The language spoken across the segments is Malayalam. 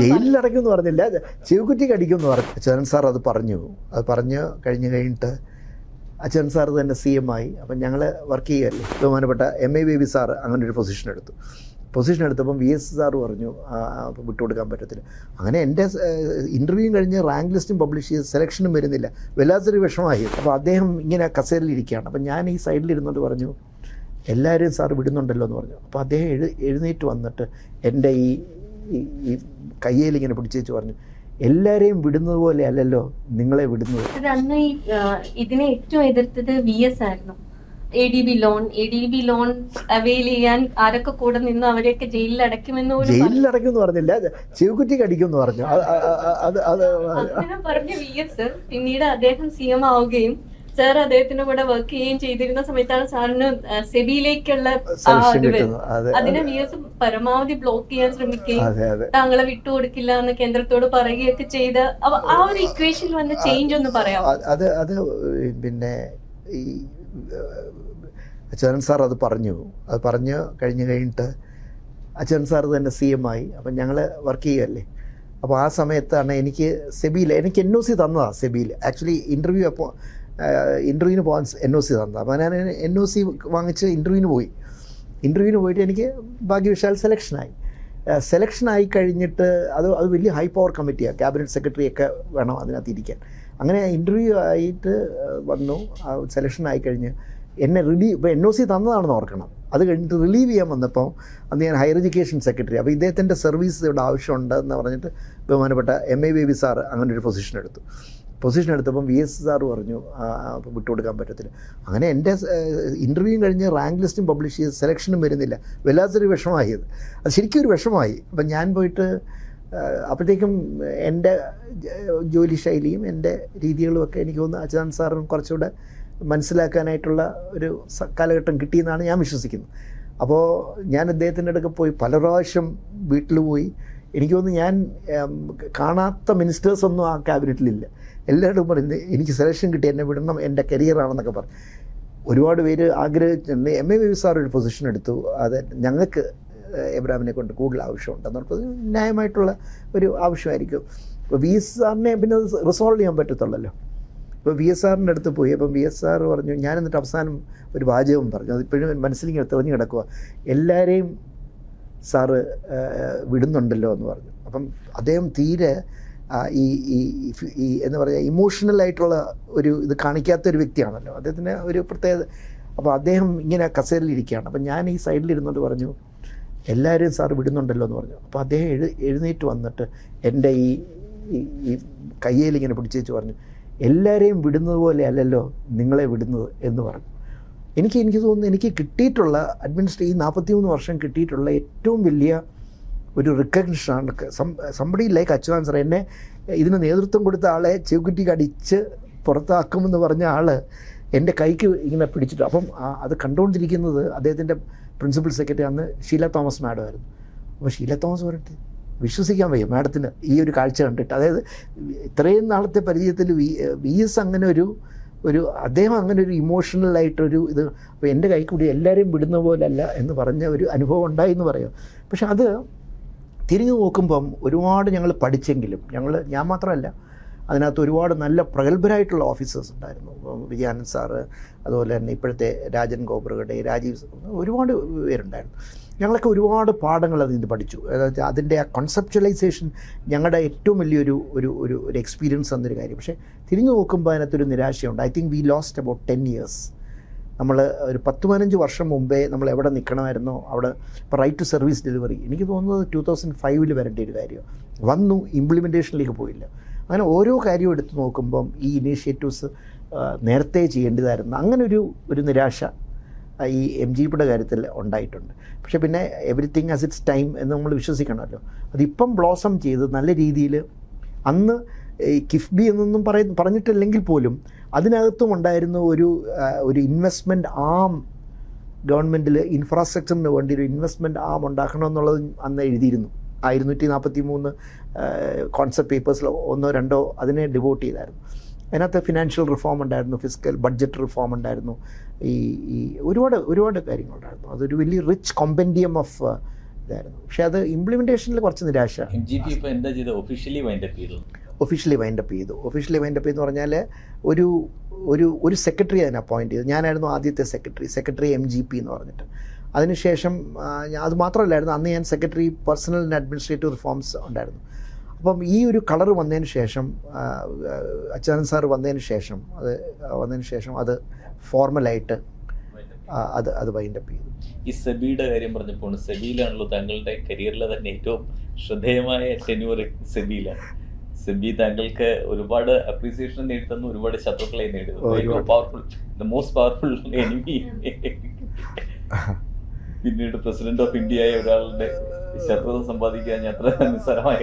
ജയിലിലടയ്ക്കും എന്ന് പറഞ്ഞില്ല. ചെവിക്കുറ്റിക്ക് അടിക്കും എന്ന് പറഞ്ഞു അച്യുതൻ സാർ അത് പറഞ്ഞു. അത് പറഞ്ഞു കഴിഞ്ഞ് കഴിഞ്ഞിട്ട് അച്യുതൻ സാർ തന്നെ സി എം ആയി. അപ്പം ഞങ്ങൾ വർക്ക് ചെയ്യുകയല്ലേ ബഹുമാനപ്പെട്ട എം എ ബേബി സാർ അങ്ങനെ ഒരു പൊസിഷൻ എടുത്തു. പൊസിഷൻ എടുത്തപ്പം വി എസ് സാർ പറഞ്ഞു വിട്ടുകൊടുക്കാൻ പറ്റത്തില്ല. അങ്ങനെ എന്റെ ഇന്റർവ്യൂ കഴിഞ്ഞ് റാങ്ക് ലിസ്റ്റും പബ്ലിഷ് ചെയ്ത് സെലക്ഷനും വരുന്നില്ല. വല്ലാത്തൊരു വിഷമമായി. അപ്പോൾ അദ്ദേഹം ഇങ്ങനെ കസേരിലിരിക്കുകയാണ് അപ്പം ഞാൻ ഈ സൈഡിൽ ഇരുന്നുകൊണ്ട് പറഞ്ഞു എല്ലാവരെയും സാർ വിടുന്നുണ്ടല്ലോ എന്ന് പറഞ്ഞു. അപ്പോൾ അദ്ദേഹം എഴു എഴുന്നേറ്റ് വന്നിട്ട് എന്റെ ഈ ഈ- ഈ കയ്യിൽ ഇങ്ങനെ പിടിച്ചു വെച്ച് പറഞ്ഞു. എല്ലാരെയും വിടുന്നത് പോലെ അല്ലല്ലോ നിങ്ങളെ വിടുന്നത്. അന്ന് ഇതിനെ ഏറ്റവും എതിർത്തത് വി എസ് ആയിരുന്നു. A D B loan A D B loan avail ചെയ്യാൻ ആരൊക്കെ കൂടെ നിന്ന് അവരെയൊക്കെ ജയിലിൽ അടയ്ക്കുമെന്ന് ജയിലിൽ അടയ്ക്കും ജയിലിലടയ്ക്കും എന്ന് പറഞ്ഞില്ല. ചെവിക്കുറ്റിക്ക് കടിക്കും എന്ന് പറഞ്ഞു. അത് അത് പറഞ്ഞ വി എസ് പിന്നീട് അദ്ദേഹം സി എം ആവുകയും സാർ അദ്ദേഹത്തിന്റെ കൂടെ വർക്ക് ചെയ്യുകയും ചെയ്തിരുന്ന സമയത്താണ് സാറിന് സെബിയിലേക്കുള്ള അതിനെ വി എസ് പരമാവധി ബ്ലോക്ക് ചെയ്യാൻ ശ്രമിക്കുകയും താങ്കളെ വിട്ടുകൊടുക്കില്ല എന്ന് കേന്ദ്രത്തോട് പറയുകയൊക്കെ ചെയ്ത് ആ ഒരു ഇക്വേഷനിൽ വന്ന ചേഞ്ച് ഒന്ന് പറയാം അത് അത് അത് പിന്നെ ഈ അച്യുതൻ സാർ അത് പറഞ്ഞു. അത് പറഞ്ഞു കഴിഞ്ഞ് കഴിഞ്ഞിട്ട് അച്യുതൻ സാർ തന്നെ സി എം ആയി. അപ്പം ഞങ്ങൾ വർക്ക് ചെയ്യുമല്ലേ അപ്പോൾ ആ സമയത്താണ് എനിക്ക് സെബിയിൽ എനിക്ക് എൻ ഒ സി തന്നതാണ് സെബിയിൽ. ആക്ച്വലി ഇന്റർവ്യൂ അപ്പോൾ ഇന്റർവ്യൂവിന് പോകാൻ എൻ ഒ സി തന്നത്. അപ്പോൾ ഞാൻ എൻ ഒ സി വാങ്ങിച്ച് ഇന്റർവ്യൂവിന് പോയി. ഇന്റർവ്യൂവിന് പോയിട്ട് എനിക്ക് ഭാഗ്യവശാൽ സെലക്ഷനായി സെലക്ഷനായി കഴിഞ്ഞിട്ട് അത് അത് വലിയ ഹൈ പവർ കമ്മിറ്റിയാണ് ക്യാബിനറ്റ് സെക്രട്ടറി ഒക്കെ വേണം അതിനകത്ത് ഇരിക്കാൻ. അങ്ങനെ ഇന്റർവ്യൂ ആയിട്ട് വന്നു. സെലക്ഷൻ ആയി കഴിഞ്ഞ് എന്നെ റിലീവ് ഇപ്പോൾ എൻ ഒ സി തന്നതാണെന്ന് ഓർക്കണം. അത് കഴിഞ്ഞിട്ട് റിലീവ് ചെയ്യാൻ വന്നപ്പോൾ അന്ന് ഞാൻ ഹയർ എഡ്യൂക്കേഷൻ സെക്രട്ടറി അപ്പോൾ ഇദ്ദേഹത്തിന്റെ സർവീസ് ഇവിടെ ആവശ്യമുണ്ട് എന്ന് പറഞ്ഞിട്ട് ബഹുമാനപ്പെട്ട എം എ ബേബി സാർ അങ്ങനെ ഒരു പൊസിഷൻ എടുത്തു. പൊസിഷൻ എടുത്തപ്പം വി എസ് സാർ പറഞ്ഞു വിട്ടുകൊടുക്കാൻ പറ്റത്തില്ല. അങ്ങനെ എന്റെ ഇന്റർവ്യൂ കഴിഞ്ഞ് റാങ്ക് ലിസ്റ്റും പബ്ലിഷ് ചെയ്ത് സെലക്ഷനും വരുന്നില്ല. വല്ലാത്തൊരു വിഷമമായി അത് ശരിക്കും ഒരു വിഷമമായി. അപ്പം ഞാൻ പോയിട്ട് അപ്പോഴത്തേക്കും എന്റെ ജോലി ശൈലിയും എന്റെ രീതികളും ഒക്കെ എനിക്ക് തോന്നുന്നു അച്യുതാനന്ദ സാറിന് കുറച്ചുകൂടെ മനസ്സിലാക്കാനായിട്ടുള്ള ഒരു കാലഘട്ടം കിട്ടിയെന്നാണ് ഞാൻ വിശ്വസിക്കുന്നത്. അപ്പോൾ ഞാൻ അദ്ദേഹത്തിന്റെ അടുക്ക പോയി പല പ്രാവശ്യം വീട്ടിൽ പോയി. എനിക്ക് തോന്നുന്നു ഞാൻ കാണാത്ത മിനിസ്റ്റേഴ്സൊന്നും ആ ക്യാബിനറ്റിലില്ല എല്ലാവരും പറയുന്നത് എനിക്ക് സെലക്ഷൻ കിട്ടി എന്നെ വിടണം എന്റെ കരിയറാണെന്നൊക്കെ പറഞ്ഞു. ഒരുപാട് പേര് ആഗ്രഹിച്ചിട്ടുണ്ട് എം എ ബി സാർ ഒരു പൊസിഷൻ എടുത്തു. അത് ഞങ്ങൾക്ക് എബ്രാമിനെ കൊണ്ട് കൂടുതൽ ആവശ്യമുണ്ട്. എന്നുള്ളത് ന്യായമായിട്ടുള്ള ഒരു ആവശ്യമായിരിക്കും. ഇപ്പോൾ വി എസ് സാറിനെ പിന്നെ റിസോൾവ് ചെയ്യാൻ പറ്റത്തുള്ളല്ലോ. ഇപ്പോൾ വി എസ് ആറിന്റെ അടുത്ത് പോയി അപ്പം വി എസ് ആർ പറഞ്ഞു ഞാൻ എന്നിട്ട് അവസാനം ഒരു വാചകം പറഞ്ഞു. അതിപ്പോഴും മനസ്സിലിങ്ങനെ തെളിഞ്ഞു കിടക്കുക എല്ലാവരെയും സാറ് വിടുന്നുണ്ടല്ലോ എന്ന് പറഞ്ഞു. അപ്പം അദ്ദേഹം തീരെ ഈ ഈ ഈ- എന്ന് പറയുക ഇമോഷണൽ ആയിട്ടുള്ള ഒരു ഇത് കാണിക്കാത്ത ഒരു വ്യക്തിയാണല്ലോ. അദ്ദേഹത്തിന് ഒരു പ്രത്യേകത അപ്പോൾ അദ്ദേഹം ഇങ്ങനെ കസേരിലിരിക്കുകയാണ് അപ്പം ഞാൻ ഈ സൈഡിൽ ഇരുന്നുകൊണ്ട് പറഞ്ഞു എല്ലാവരും സാർ വിടുന്നുണ്ടല്ലോ എന്ന് പറഞ്ഞു. അപ്പോൾ അദ്ദേഹം എഴു എഴുന്നേറ്റ് വന്നിട്ട് എന്റെ ഈ- ഈ കയ്യിൽ ഇങ്ങനെ പിടിച്ചു വെച്ച് പറഞ്ഞു എല്ലാവരെയും വിടുന്നത് പോലെ അല്ലല്ലോ നിങ്ങളെ വിടുന്നത് എന്ന് പറഞ്ഞു. എനിക്ക് എനിക്ക് തോന്നുന്നു എനിക്ക് കിട്ടിയിട്ടുള്ള അഡ്മിനിസ്ട്രേ ഈ നാൽപ്പത്തി മൂന്ന് വർഷം കിട്ടിയിട്ടുള്ള ഏറ്റവും വലിയ ഒരു റിക്കഗ്നിഷനാണ് സംബടി ലൈക്ക് അച്യുതാൻ സാർ എന്നെ ഇതിന് നേതൃത്വം കൊടുത്ത ആളെ ചെകുറ്റിക്ക് അടിച്ച് പുറത്താക്കുമെന്ന് പറഞ്ഞ ആൾ എന്റെ കൈക്ക് ഇങ്ങനെ പിടിച്ചിട്ട്. അപ്പം അത് കണ്ടുകൊണ്ടിരിക്കുന്നത് അദ്ദേഹത്തിന്റെ പ്രിൻസിപ്പൽ സെക്രട്ടറി അന്ന് ഷീല തോമസ് മാഡം ആയിരുന്നു. അപ്പോൾ ഷീല തോമസ് പറഞ്ഞിട്ട് വിശ്വസിക്കാൻ വയ്യ മാഡത്തിന് ഈ ഒരു കാഴ്ച കണ്ടിട്ട്. അതായത് ഇത്രയും നാളത്തെ പരിചയത്തിൽ വി വി എസ് അങ്ങനെ ഒരു ഒരു അദ്ദേഹം അങ്ങനെ ഒരു ഇമോഷണലായിട്ടൊരു ഇത് അപ്പോൾ എന്റെ കൈക്കൂടി കൂടി എല്ലാവരെയും വിടുന്ന പോലല്ല എന്ന് പറഞ്ഞ ഒരു അനുഭവം ഉണ്ടായി എന്ന് പറയാം. പക്ഷെ അത് തിരിഞ്ഞു നോക്കുമ്പം ഒരുപാട് ഞങ്ങൾ പഠിച്ചെങ്കിലും ഞങ്ങൾ ഞാൻ മാത്രമല്ല അതിനകത്ത് ഒരുപാട് നല്ല പ്രഗത്ഭരായിട്ടുള്ള ഓഫീസേഴ്സ് ഉണ്ടായിരുന്നു. വിജയാനന്ദ് സാറ് അതുപോലെ തന്നെ ഇപ്പോഴത്തെ രാജൻ ഗോപുരയുടെ രാജീവ് ഒരുപാട് പേരുണ്ടായിരുന്നു. ഞങ്ങളൊക്കെ ഒരുപാട് പാഠങ്ങൾ അതിൽ നിന്ന് പഠിച്ചു. അതിന്റെ ആ കോൺസെപ്ച്വലൈസേഷൻ ഞങ്ങളുടെ ഏറ്റവും വലിയൊരു ഒരു ഒരു ഒരു എക്സ്പീരിയൻസ് എന്നൊരു കാര്യം. പക്ഷേ തിരിഞ്ഞു നോക്കുമ്പോൾ അതിനകത്തൊരു നിരാശയുണ്ട്. I think we lost about ten years നമ്മൾ ഒരു പത്ത് പതിനഞ്ച് വർഷം മുമ്പേ നമ്മൾ എവിടെ നിൽക്കണമായിരുന്നോ അവിടെ ഇപ്പോൾ റൈറ്റ് ടു സർവീസ് ഡെലിവറി എനിക്ക് തോന്നുന്നത് ടു തൗസൻഡ് ഫൈവിൽ വരേണ്ട ഒരു കാര്യം. വന്നു ഇംപ്ലിമെന്റേഷനിലേക്ക് പോയില്ല. അങ്ങനെ ഓരോ കാര്യവും എടുത്തു നോക്കുമ്പം ഈ ഇനീഷ്യേറ്റീവ്സ് നേരത്തെ ചെയ്യേണ്ടതായിരുന്നു. അങ്ങനെ ഒരു ഒരു നിരാശ ഈ എം ജി പിയുടെ കാര്യത്തിൽ ഉണ്ടായിട്ടുണ്ട്. പക്ഷേ പിന്നെ എവറിത്തിങ് ആസ് ഇറ്റ്സ് ടൈം എന്ന് നമ്മൾ വിശ്വസിക്കണമല്ലോ. അതിപ്പം ബ്ലോസം ചെയ്ത് നല്ല രീതിയിൽ അന്ന് ഈ കിഫ്ബി എന്നൊന്നും പറയ പറഞ്ഞിട്ടില്ലെങ്കിൽ പോലും അതിനകത്തും ഉണ്ടായിരുന്ന ഒരു ഒരു ഇൻവെസ്റ്റ്മെന്റ് ആം ഗവൺമെന്റിൽ ഇൻഫ്രാസ്ട്രക്ചറിന് വേണ്ടി ഒരു ഇൻവെസ്റ്റ്മെന്റ് ആം ഉണ്ടാക്കണമെന്നുള്ളത് അന്ന് എഴുതിയിരുന്നു. ആ ഇരുന്നൂറ്റി നാൽപ്പത്തി മൂന്ന് കോൺസെപ്റ്റ് പേപ്പേഴ്സിൽ ഒന്നോ രണ്ടോ അതിനെ ഡിവോട്ട് ചെയ്തായിരുന്നു. അതിനകത്ത് ഫിനാൻഷ്യൽ റിഫോം ഉണ്ടായിരുന്നു ഫിസിക്കൽ ബഡ്ജറ്റ് റിഫോം ഉണ്ടായിരുന്നു ഈ ഈ ഒരുപാട് ഒരുപാട് കാര്യങ്ങളുണ്ടായിരുന്നു അതൊരു വലിയ റിച്ച് കോമ്പൻഡിയം ഓഫ് ഇതായിരുന്നു. പക്ഷേ അത് ഇംപ്ലിമെന്റേഷനിൽ കുറച്ച് നിരാശ. എം ജി പി ഇപ്പോൾ എന്താ ചെയ്തത്? ഒഫീഷ്യലി വൈൻഡപ്പ് ചെയ്തു. ഒഫീഷ്യലി വൈൻഡപ്പ് ചെയ്തു. ഒഫീഷ്യലി വൈൻഡപ്പ് എന്ന് പറഞ്ഞാൽ ഒരു ഒരു ഒരു സെക്രട്ടറി അതിനെ അപ്പോയിന്റ് ചെയ്തു. ഞാനായിരുന്നു ആദ്യത്തെ secretary secretary M G P എന്ന് പറഞ്ഞിട്ട്. അതിനുശേഷം അത് മാത്രമല്ലായിരുന്നു അന്ന് ഞാൻ secretary personnel and administrative reforms ഉണ്ടായിരുന്നു. അപ്പം ഈ ഒരു കളർ വന്നതിന് ശേഷം അച്യുതൻ സാർ വന്നതിന് ശേഷം അത് വന്നതിന് ശേഷം അത് ഫോർമലായിട്ട് അത് അത് വൈൻഡപ്പ് ചെയ്തു. ഈ സെബിയുടെ കാര്യം പറഞ്ഞപ്പോൾ സെബിയിലാണല്ലോ താങ്കളുടെ കരിയറിലെ തന്നെ ഏറ്റവും ശ്രദ്ധേയമായ ടെന്യൂർ സെബിയിലാണ്. സെബി താങ്കൾക്ക് ഒരുപാട് അപ്രീസിയേഷൻ നേടിത്തന്നു ഒരുപാട് ശത്രുക്കളെ നേടുന്നു ഒരുപാട്. Powerful the most powerful enemy പിന്നീട് പ്രസിഡന്റ് ഓഫ് ഇന്ത്യ ആയ ഒരാളുടെ ശത്രുത സമ്പാദിക്കാൻ ഞാൻ അത്ര നിസ്സാരമായ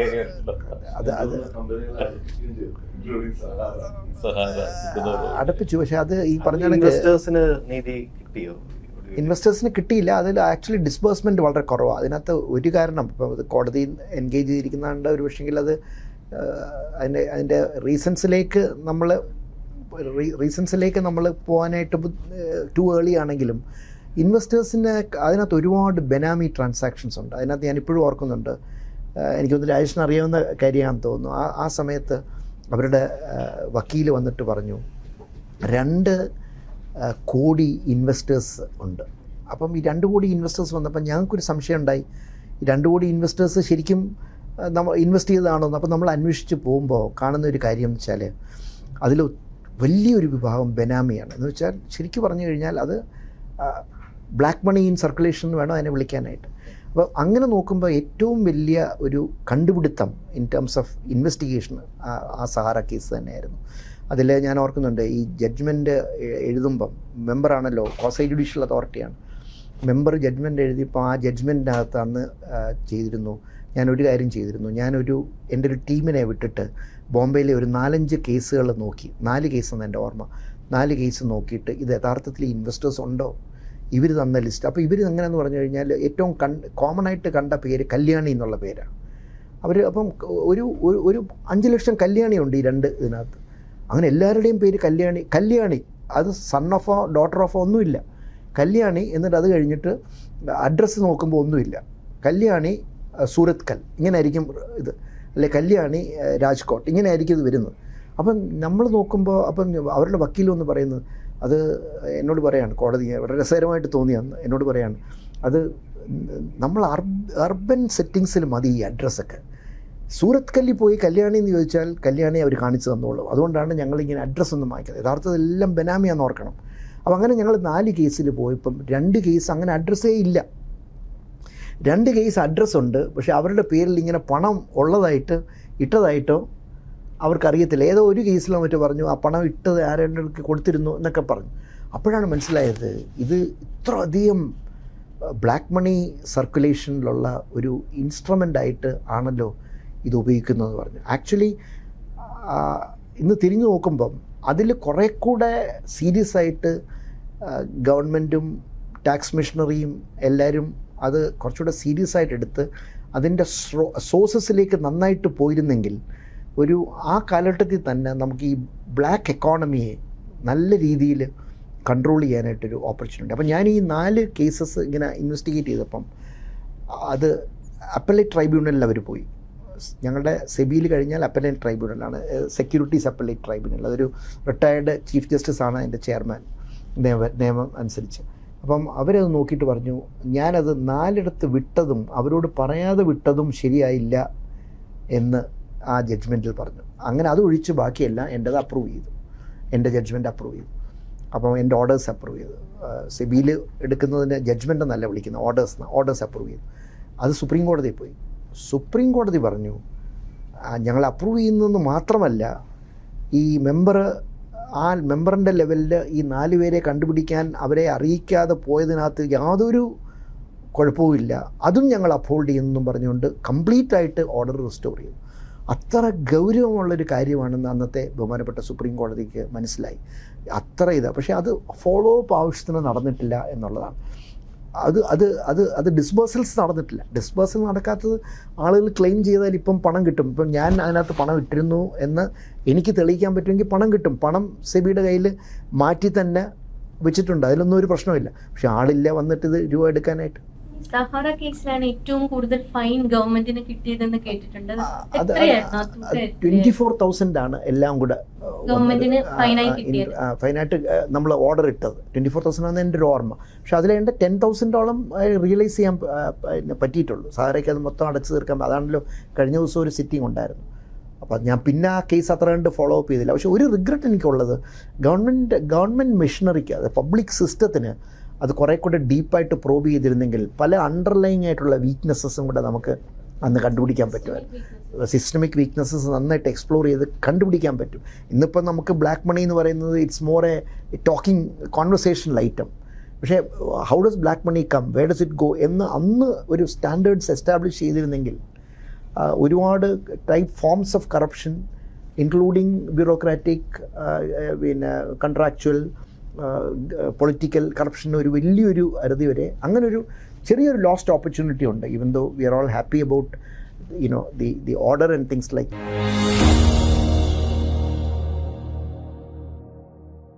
അടുപ്പിച്ചു. പക്ഷേ അത് ഈ പറഞ്ഞ ഇൻവെസ്റ്റേഴ്സിന് നീതി കിട്ടിയോ? ഇൻവെസ്റ്റേഴ്സിന് കിട്ടിയില്ല. അതിൽ ആക്ച്വലി ഡിസ്ബേഴ്സ്മെന്റ് വളരെ കുറവാണ് അതിനകത്ത് ഒരു കാരണം ഇപ്പോൾ കോടതി എൻഗേജ് ചെയ്തിരിക്കുന്നുണ്ട് ഒരു പക്ഷെങ്കിൽ അത് അതിന്റെ അതിന്റെ റീസൺസിലേക്ക് നമ്മൾ റീസൺസിലേക്ക് നമ്മൾ പോകാനായിട്ട് ടു ഏർലി ആണെങ്കിലും ഇൻവെസ്റ്റേഴ്സിന് അതിനകത്ത് ഒരുപാട് ബെനാമി ട്രാൻസാക്ഷൻസ് ഉണ്ട്. അതിനകത്ത് ഞാൻ ഇപ്പോഴും ഓർക്കുന്നുണ്ട് എനിക്കൊന്ന് രാജേഷിന് അറിയാവുന്ന കാര്യമാണെന്ന് തോന്നുന്നു. ആ ആ സമയത്ത് അവരുടെ വക്കീൽ വന്നിട്ട് പറഞ്ഞു രണ്ട് കോടി ഇൻവെസ്റ്റേഴ്സ് ഉണ്ട്. അപ്പം ഈ രണ്ട് കോടി ഇൻവെസ്റ്റേഴ്സ് വന്നപ്പോൾ ഞങ്ങൾക്കൊരു സംശയം ഉണ്ടായി രണ്ട് കോടി ഇൻവെസ്റ്റേഴ്സ് ശരിക്കും നമ്മൾ ഇൻവെസ്റ്റ് ചെയ്തതാണോ അപ്പോൾ നമ്മൾ അന്വേഷിച്ച് പോകുമ്പോൾ കാണുന്ന ഒരു കാര്യം എന്ന് വെച്ചാൽ അതിൽ വലിയൊരു വിഭാഗം ബെനാമിയാണ്. എന്ന് വെച്ചാൽ ശരിക്കും പറഞ്ഞു കഴിഞ്ഞാൽ അത് ബ്ലാക്ക് മണി ഇൻ സർക്കുലേഷൻ എന്ന് വേണം അതിനെ വിളിക്കാനായിട്ട്. അപ്പോൾ അങ്ങനെ നോക്കുമ്പോൾ ഏറ്റവും വലിയ ഒരു കണ്ടുപിടുത്തം ഇൻ ടേംസ് ഓഫ് ഇൻവെസ്റ്റിഗേഷൻ ആ സഹാറ കേസ് തന്നെയായിരുന്നു. അതിൽ ഞാൻ ഓർക്കുന്നുണ്ട് ഈ ജഡ്ജ്മെന്റ് എഴുതുമ്പം മെമ്പറാണല്ലോ കോസൈ ജുഡീഷ്യൽ അതോറിറ്റിയാണ് മെമ്പർ ജഡ്ജ്മെന്റ് എഴുതിയപ്പോൾ ആ ജഡ്ജ്മെന്റിനകത്ത് അന്ന് ചെയ്തിരുന്നു. ഞാനൊരു കാര്യം ചെയ്തിരുന്നു. ഞാനൊരു എന്റെ ഒരു ടീമിനെ വിട്ടിട്ട് ബോംബെയിലെ ഒരു നാലഞ്ച് കേസുകൾ നോക്കി. നാല് കേസെന്ന് എന്റെ ഓർമ്മ. നാല് കേസ് നോക്കിയിട്ട് ഇത് യഥാർത്ഥത്തിൽ ഇൻവെസ്റ്റേഴ്സ് ഉണ്ടോ? ഇവർ തന്ന ലിസ്റ്റ് അപ്പോൾ ഇവർ എങ്ങനെയെന്ന് പറഞ്ഞു കഴിഞ്ഞാൽ ഏറ്റവും കൺ കോമൺ ആയിട്ട് കണ്ട പേര് കല്യാണി എന്നുള്ള പേരാണ് അവർ അപ്പം ഒരു ഒരു അഞ്ച് ലക്ഷം കല്യാണിയുണ്ട് ഈ രണ്ട് ഇതിനകത്ത്. അങ്ങനെ എല്ലാവരുടെയും പേര് കല്യാണി. കല്യാണി അത് സൺ ഓഫോ ഡോട്ടർ ഓഫോ ഒന്നുമില്ല. കല്യാണി എന്നിട്ട് അത് കഴിഞ്ഞിട്ട് അഡ്രസ്സ് നോക്കുമ്പോൾ ഒന്നുമില്ല. കല്യാണി സൂറത്ത് കൽ ഇങ്ങനെ ആയിരിക്കും ഇത്. അല്ലെ കല്യാണി രാജ്കോട്ട്. ഇങ്ങനെ ആയിരിക്കും ഇത് വരുന്നത്. അപ്പം നമ്മൾ നോക്കുമ്പോൾ അപ്പം അവരുടെ വക്കീലെന്ന് പറയുന്നത് അത് എന്നോട് പറയാണ് കോടതി വളരെ രസകരമായിട്ട് തോന്നി അന്ന് എന്നോട് പറയാണ് അത് നമ്മൾ അർബൻ സെറ്റിങ്സിൽ മതി ഈ അഡ്രസ്സൊക്കെ. സൂറത്ത് കല്ലി പോയി കല്യാണി എന്ന് ചോദിച്ചാൽ കല്യാണി അവർ കാണിച്ചു തന്നോളൂ. അതുകൊണ്ടാണ് ഞങ്ങളിങ്ങനെ അഡ്രസ്സ് ഒന്നും വാങ്ങിക്കുന്നത് യഥാർത്ഥത്തിൽ എല്ലാം ബെനാമിയാന്ന് ഓർക്കണം. അപ്പോൾ അങ്ങനെ ഞങ്ങൾ നാല് കേസിൽ പോയപ്പം രണ്ട് കേസ് അങ്ങനെ അഡ്രസ്സേ ഇല്ല. രണ്ട് കേസ് അഡ്രസ്സുണ്ട് പക്ഷേ അവരുടെ പേരിൽ ഇങ്ങനെ പണം ഉള്ളതായിട്ട് ഇട്ടതായിട്ടോ അവർക്കറിയത്തില്ല. ഏതോ ഒരു കേസിലോ മറ്റോ പറഞ്ഞു ആ പണം ഇട്ടത് ആരുടെ കൊടുത്തിരുന്നു എന്നൊക്കെ പറഞ്ഞു. അപ്പോഴാണ് മനസ്സിലായത് ഇത് ഇത്ര അധികം ബ്ലാക്ക് മണി സർക്കുലേഷനിലുള്ള ഒരു ഇൻസ്ട്രുമെന്റ് ആയിട്ട് ആണല്ലോ ഇത് ഉപയോഗിക്കുന്നതെന്ന് പറഞ്ഞു. ആക്ച്വലി ഇന്ന് തിരിഞ്ഞു നോക്കുമ്പം അതിൽ കുറേ കൂടെ സീരിയസ് ആയിട്ട് ഗവൺമെന്റും ടാക്സ് മിഷണറിയും എല്ലാവരും അത് കുറച്ചുകൂടെ സീരിയസ് ആയിട്ട് എടുത്ത് അതിന്റെ സോഴ്സസിലേക്ക് നന്നായിട്ട് പോയിരുന്നെങ്കിൽ ഒരു ആ കാലഘട്ടത്തിൽ തന്നെ നമുക്ക് ഈ ബ്ലാക്ക് എക്കോണമിയെ നല്ല രീതിയിൽ കൺട്രോൾ ചെയ്യാനായിട്ടൊരു ഓപ്പർച്യൂണിറ്റി അപ്പം ഞാൻ ഈ നാല് കേസസ് ഇങ്ങനെ ഇൻവെസ്റ്റിഗേറ്റ് ചെയ്തപ്പം അത് അപ്പലേറ്റ് ട്രൈബ്യൂണലിൽ അവർ പോയി. ഞങ്ങളുടെ സെബിയിൽ കഴിഞ്ഞാൽ അപ്പലേറ്റ് ട്രൈബ്യൂണലാണ് സെക്യൂരിറ്റീസ് അപ്പലേറ്റ് ട്രൈബ്യൂണൽ അതൊരു റിട്ടയർഡ് ചീഫ് ജസ്റ്റിസ് ആണ് അതിന്റെ ചെയർമാൻ നിയമ നിയമം അനുസരിച്ച്. അപ്പം അവരത് നോക്കിയിട്ട് പറഞ്ഞു ഞാനത് നാലിടത്ത് വിട്ടതും അവരോട് പറയാതെ വിട്ടതും ശരിയായില്ല എന്ന് ആ ജഡ്ജ്മെന്റിൽ പറഞ്ഞു. അങ്ങനെ അത് ഒഴിച്ച് ബാക്കിയെല്ലാം എന്റെത് അപ്രൂവ് ചെയ്തു. എന്റെ ജഡ്ജ്മെന്റ് അപ്രൂവ് ചെയ്തു. അപ്പം എന്റെ ഓർഡേഴ്സ് അപ്രൂവ് ചെയ്തു. സിബിയിൽ എടുക്കുന്നതിന് ജഡ്ജ്മെന്റ് എന്നല്ല വിളിക്കുന്നത് ഓർഡേഴ്സ് ഓർഡേഴ്സ് അപ്രൂവ് ചെയ്തു. അത് സുപ്രീം കോടതിയിൽ പോയി. സുപ്രീം കോടതി പറഞ്ഞു ഞങ്ങൾ അപ്രൂവ് ചെയ്യുന്നതെന്ന് മാത്രമല്ല ഈ മെമ്പർ ആ മെമ്പറിന്റെ ലെവലിൽ ഈ നാല് പേരെ കണ്ടുപിടിക്കാൻ അവരെ അറിയിക്കാതെ പോയതിനകത്ത് യാതൊരു കുഴപ്പവുമില്ല അതും ഞങ്ങൾ അപ്ഹോൾഡ് ചെയ്യുന്നെന്നും പറഞ്ഞുകൊണ്ട് കംപ്ലീറ്റ് ആയിട്ട് ഓർഡർ റിസ്റ്റോർ ചെയ്തു. അത്ര ഗൗരവമുള്ളൊരു കാര്യമാണെന്ന് അന്നത്തെ ബഹുമാനപ്പെട്ട സുപ്രീം കോടതിക്ക് മനസ്സിലായി. അത്ര ഇത്. പക്ഷേ അത് ഫോളോ അപ്പ് ആവശ്യത്തിന് നടന്നിട്ടില്ല എന്നുള്ളതാണ്. അത് അത് അത് അത് ഡിസ്ബേഴ്സൽസ് നടന്നിട്ടില്ല. ഡിസ്ബേഴ്സൽ നടക്കാത്തത് ആളുകൾ ക്ലെയിം ചെയ്താൽ ഇപ്പം പണം കിട്ടും. ഇപ്പം ഞാൻ അതിനകത്ത് പണം ഇട്ടിരുന്നു എന്ന് എനിക്ക് തെളിയിക്കാൻ പറ്റുമെങ്കിൽ പണം കിട്ടും. പണം സെബിയുടെ കയ്യിൽ മാറ്റി തന്നെ വെച്ചിട്ടുണ്ട്. അതിലൊന്നും ഒരു പ്രശ്നമില്ല പക്ഷെ ആളില്ല വന്നിട്ട് ഇത് രൂപ എടുക്കാനായിട്ട്. സഹാറ കേസിലാണ് ഏറ്റവും കൂടുതൽ ഫൈൻ ഗവൺമെന്റിന് കിട്ടിയതെന്ന് കേട്ടിട്ടുണ്ട്. ട്വന്റി ഫോർ തൗസൻഡ് ആണ് എല്ലാം കൂടെ ഗവൺമെന്റിന് ഫൈനായിട്ട് നമ്മൾ ഓർഡർ ഇട്ടത്. ട്വന്റി ഫോർ തൗസൻഡ് ആണ് എന്റെ ഒരു ഓർമ്മ. പക്ഷെ അതിൽ എന്റെ ടെൻ തൗസൻഡോളം റിയലൈസ് ചെയ്യാൻ പറ്റിയിട്ടുള്ളൂ. സാറയ്ക്ക് അത് മൊത്തം അടച്ചു തീർക്കാൻ അതാണല്ലോ കഴിഞ്ഞ ദിവസം ഒരു സിറ്റിംഗ് ഉണ്ടായിരുന്നു. അപ്പോൾ ഞാൻ പിന്നെ ആ കേസ് അത്ര കണ്ട് ഫോളോ അപ്പ് ചെയ്തില്ല. പക്ഷെ ഒരു റിഗ്രറ്റ് എനിക്കുള്ളത്. ഗവൺമെന്റ് ഗവൺമെന്റ് മിഷനറിക്ക് അത് പബ്ലിക് സിസ്റ്റത്തിന് അത് കുറേ കൂടെ ഡീപ്പായിട്ട് പ്രോബ് ചെയ്തിരുന്നെങ്കിൽ പല അണ്ടർലൈങ് ആയിട്ടുള്ള വീക്ക്നെസ്സസും കൂടെ നമുക്ക് അന്ന് കണ്ടുപിടിക്കാൻ പറ്റുമായിരുന്നു. സിസ്റ്റമിക് വീക്ക്നെസ്സസ് നന്നായിട്ട് എക്സ്പ്ലോർ ചെയ്ത് കണ്ടുപിടിക്കാൻ പറ്റും. ഇന്നിപ്പോൾ നമുക്ക് ബ്ലാക്ക് മണി എന്ന് പറയുന്നത് it's more a talking conversational item പക്ഷേ how does black money come way does it go എന്ന് അന്ന് ഒരു സ്റ്റാൻഡേർഡ്സ് എസ്റ്റാബ്ലിഷ് ചെയ്തിരുന്നെങ്കിൽ ഒരുപാട് type forms of corruption including bureaucratic പിന്നെ കൺട്രാക്ച്വൽ പൊളിറ്റിക്കൽ കറപ്ഷൻ ഒരു വലിയൊരു അറുതി വരെ അങ്ങനെ ഒരു ചെറിയൊരു ലോസ്റ്റ് ഓപ്പർച്യൂണിറ്റി ഉണ്ട് even though we are all happy about you know the the order and things like